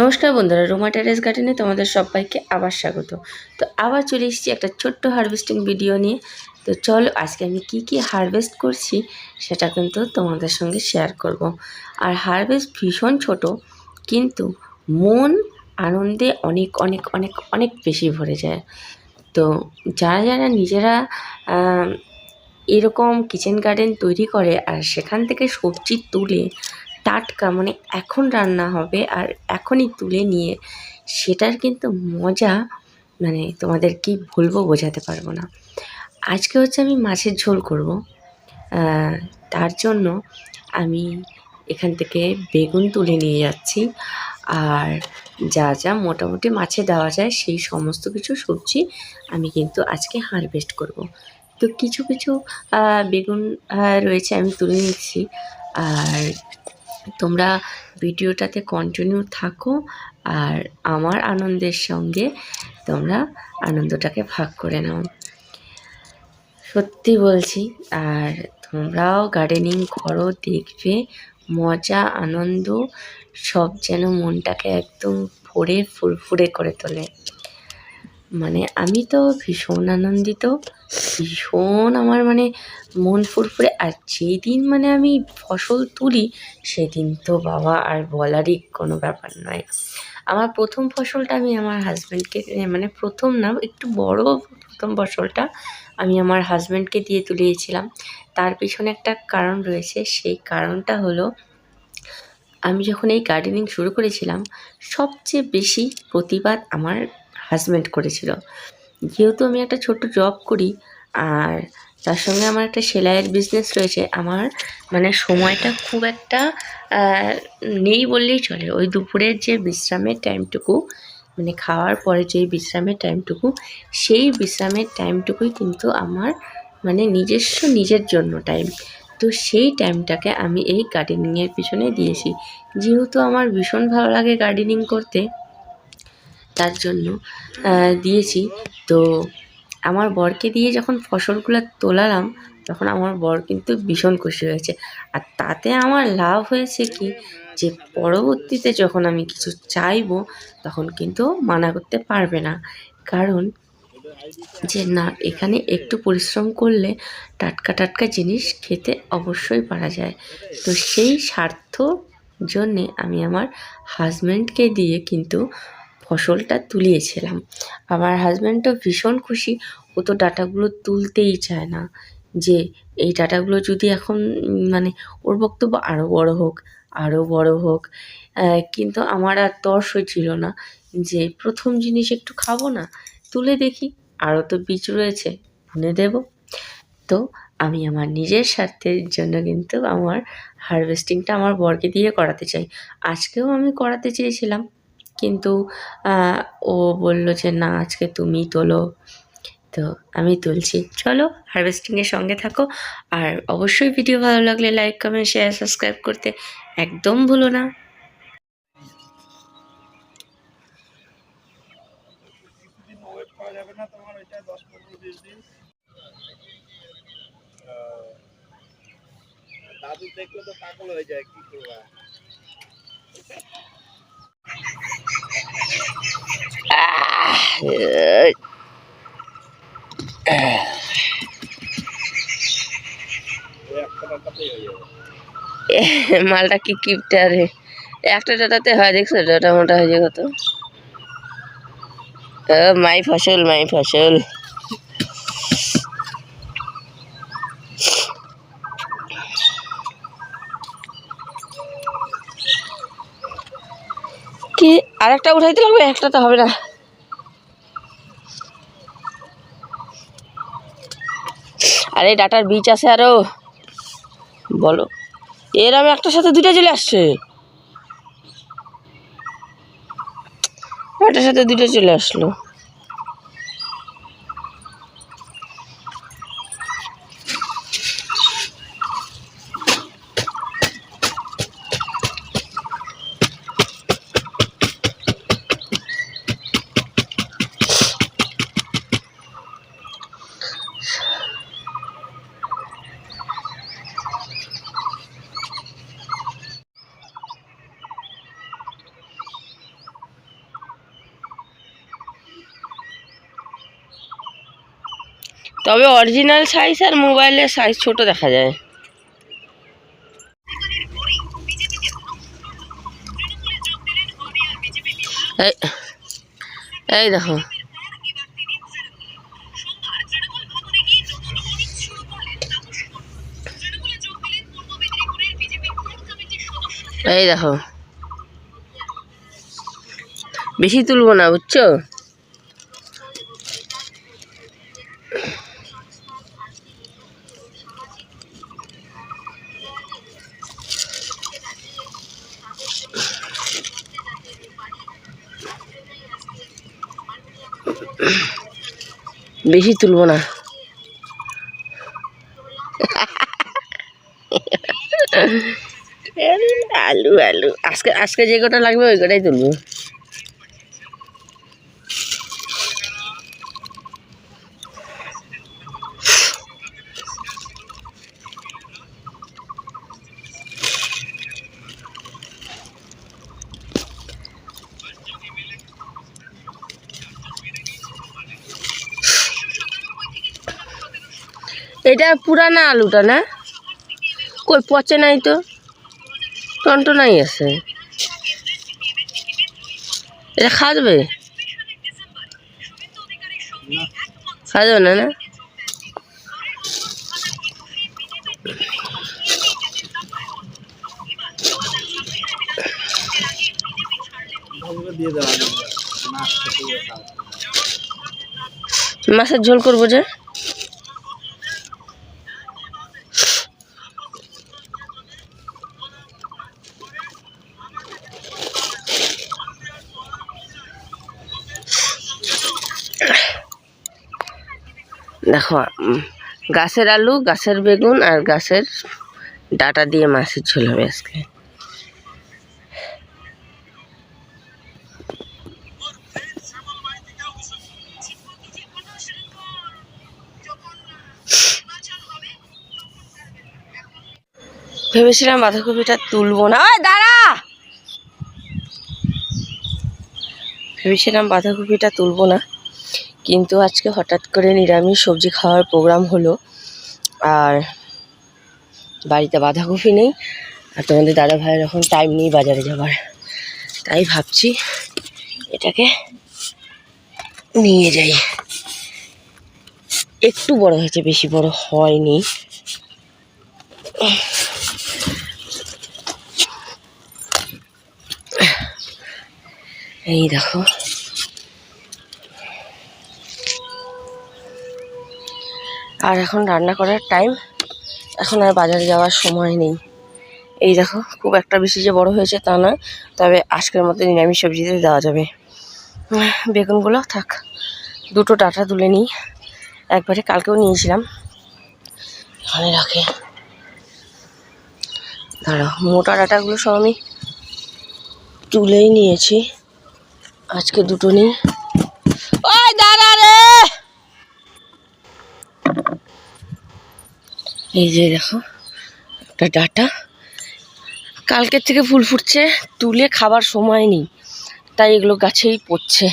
নমস্কার বন্ধুরা, রোমা টেরেস গার্ডেনে তোমাদের সবাইকে আবার স্বাগত। তো আবার চলে এসেছি একটা ছোট্ট হারভেস্টিং ভিডিও নিয়ে। তো চলো আজকে আমি কি কি হারভেস্ট করছি সেটা কিন্তু তোমাদের সঙ্গে শেয়ার করব। আর হারভেস্ট ভীষণ ছোট, কিন্তু মন আনন্দে অনেক অনেক অনেক অনেক বেশি ভরে যায়। তো যারা যারা নিজেরা এরকম কিচেন গার্ডেন তৈরি করে আর সেখান থেকে সবজি তুলে টাটকা মানে এখন রান্না হবে আর এখনই তুলে নিয়ে, সেটার কিন্তু মজা মানে তোমাদের কি বলব বোঝাতে পারব না। আজকে হচ্ছে আমি মাছের ঝোল করব। তার জন্য আমি এখান থেকে বেগুন তুলে নিয়ে যাচ্ছি। আর যা যা মোটামুটি মাছে দেওয়া যায়, সেই সমস্ত কিছু সবজি আমি কিন্তু আজকে হারভেস্ট করব। তো কিছু কিছু বেগুন রয়েছে আমি তুলে নিচ্ছি। আর তোমরা ভিডিওটাতে কন্টিনিউ থাকো আর আমার আনন্দের সঙ্গে তোমরা আনন্দটাকে ভাগ করে নাও। সত্যি বলছি, আর তোমরাও গার্ডেনিং করো, দেখবে মজা, আনন্দ সব যেন মনটাকে একদম ভরে ফুরফুরে করে তোলে। মানে আমি তো ভীষণ আনন্দিত, ভীষণ আমার মানে মন ফুরফুরে। আর যেই দিন মানে আমি ফসল তুলি, সেদিন তো বাবা আর বলারই কোনো ব্যাপার নয়। আমার প্রথম ফসলটা আমি আমার হাজব্যান্ডকে মানে প্রথম না, একটু বড় প্রথম ফসলটা আমি আমার হাজব্যান্ডকে দিয়ে তুলিয়েছিলাম। তার পিছনে একটা কারণ রয়েছে, সেই কারণটা হলো আমি যখন এই গার্ডেনিং শুরু করেছিলাম, সবচেয়ে বেশি প্রতিবাদ আমার হাজব্যান্ড করেছিল। যেহেতু আমি একটা ছোট্ট জব করি, আর তার সঙ্গে আমার একটা সেলাইয়ের বিজনেস রয়েছে, আমার মানে সময়টা খুব একটা নেই বললেই চলে। ওই দুপুরের যে বিশ্রামের টাইমটুকু মানে খাওয়ার পরে যে বিশ্রামের টাইমটুকু সেই বিশ্রামের টাইমটুকুই কিন্তু আমার মানে নিজস্ব নিজের জন্য টাইম তো সেই টাইমটাকে আমি এই গার্ডেনিংয়ের পিছনে দিয়েছি। যেহেতু আমার ভীষণ ভালো লাগে গার্ডেনিং করতে তার জন্য দিয়েছি। তো আমার বরকে দিয়ে যখন ফসলগুলো তোলালাম, তখন আমার বর কিন্তু ভীষণ খুশি হয়েছে। আর তাতে আমার লাভ হয়েছে কি, যে পরবর্তীতে যখন আমি কিছু চাইব, তখন কিন্তু মানা করতে পারবে না। কারণ যে না, এখানে একটু পরিশ্রম করলে টাটকা টাটকা জিনিস খেতে অবশ্যই পারা যায়। তো সেই স্বার্থ জন্যে আমি আমার হাজব্যান্ডকে দিয়ে কিন্তু ফসলটা তুলিয়েছিলাম। আমার হাজব্যান্ডও ভীষণ খুশি। ও তো ডাটাগুলো তুলতেই চায় না যে এই ডাটাগুলো যদি এখন মানে ওর বক্তব্য আরও বড় হোক আরও বড় হোক। কিন্তু আমার আর তর্স ছিল না যে প্রথম জিনিস একটু খাব না, তুলে দেখি। আরও তো বীজ রয়েছে, বুনে দেব। তো আমি আমার নিজের স্বার্থের জন্য কিন্তু আমার হারভেস্টিংটা আমার বরকে দিয়ে করাতে চাই। আজকেও আমি করাতে চেয়েছিলাম। কিন্তু ও বলল যে, না, আজকে তুমি তোলো। তো আমি তুলছি। চলো হারভেস্টিংয়ের সঙ্গে থাকো। আর অবশ্যই ভিডিও ভালো লাগলে লাইক কমেন্ট শেয়ার সাবস্ক্রাইব করতে একদম ভুলো না। দাদু দেখলে তো পাগল হয়ে যায়, কি করবা ওই একটা টাকাতেই হয়ে যাবে মালটা কি কিপটা রে একটা ডাটাতে হয়, দেখছ? ডাটা মোটা হয়ে কত? মাই ফসল মাই ফসল। কি? আরেকটা উঠাইতে লাগবে একটা তো হবে না। আরে, ডাটার বীজ আছে আরও। বলো। এর আমি একটার সাথে দুইটা চলে আসছে। একটার সাথে দুটো চলে আসলো। তবে অরিজিনাল সাইজ আর মোবাইলের সাইজ ছোট দেখা যায়। এই দেখো। এই দেখো। বেশি তুলবো না, বুঝছ? বেশি তুলব না। আলু আলু। আজকে আজকে যে কটা লাগবে ওই কটাই তুলবো। এটা পুরানা আলুটা না? কই, পচে নাই তো? টন্ট নাই আছে। এটা খাওয়া যাবে খাওয়া যাবে না না? মাছের ঝোল করব যে? দেখো গাছের আলু, গাছের বেগুন আর গাছের ডাটা দিয়ে মাছের ঝোল হবে আজকে। ভেবেছিলাম বাঁধাকপিটা তুলবো না। ওই, দাঁড়া! ভেবেছিলাম বাঁধাকপিটা তুলবো না। কিন্তু আজকে হঠাৎ করে নিরামিষ সবজি খাওয়ার প্রোগ্রাম হলো। আর বাড়িতে বাঁধাকপি নেই, আর তোমাদের দাদা ভাইয়ের এখন টাইম নেই বাজারে যাবার। তাই ভাবছি এটাকে নিয়ে যাই। একটু বড় হয়েছে, বেশি বড় হয়নি। এই দেখো। আর এখন রান্না করার টাইম এখন আর বাজারে যাওয়ার সময় নেই। এই দেখো, খুব একটা বেশি যে বড় হয়েছে তা না তবে আজকের মতো নিরামিষ সবজিতে দেওয়া যাবে। বেগুনগুলো থাক, দুটো ডাটা তুলে নিই। একবারে কালকেও নিয়েছিলাম। এখানে রাখে। দাঁড়াও, মোটা ডাটাগুলো সব আমি তুলেই নিয়েছি। আজকে দুটো নিই। দাঁড়া রে! এই যে দেখো, একটা ডাটা। কালকের থেকে ফুল ফুটছে, তুলে খাবার সময় নেই, তাই এগুলো গাছেই পড়ছে।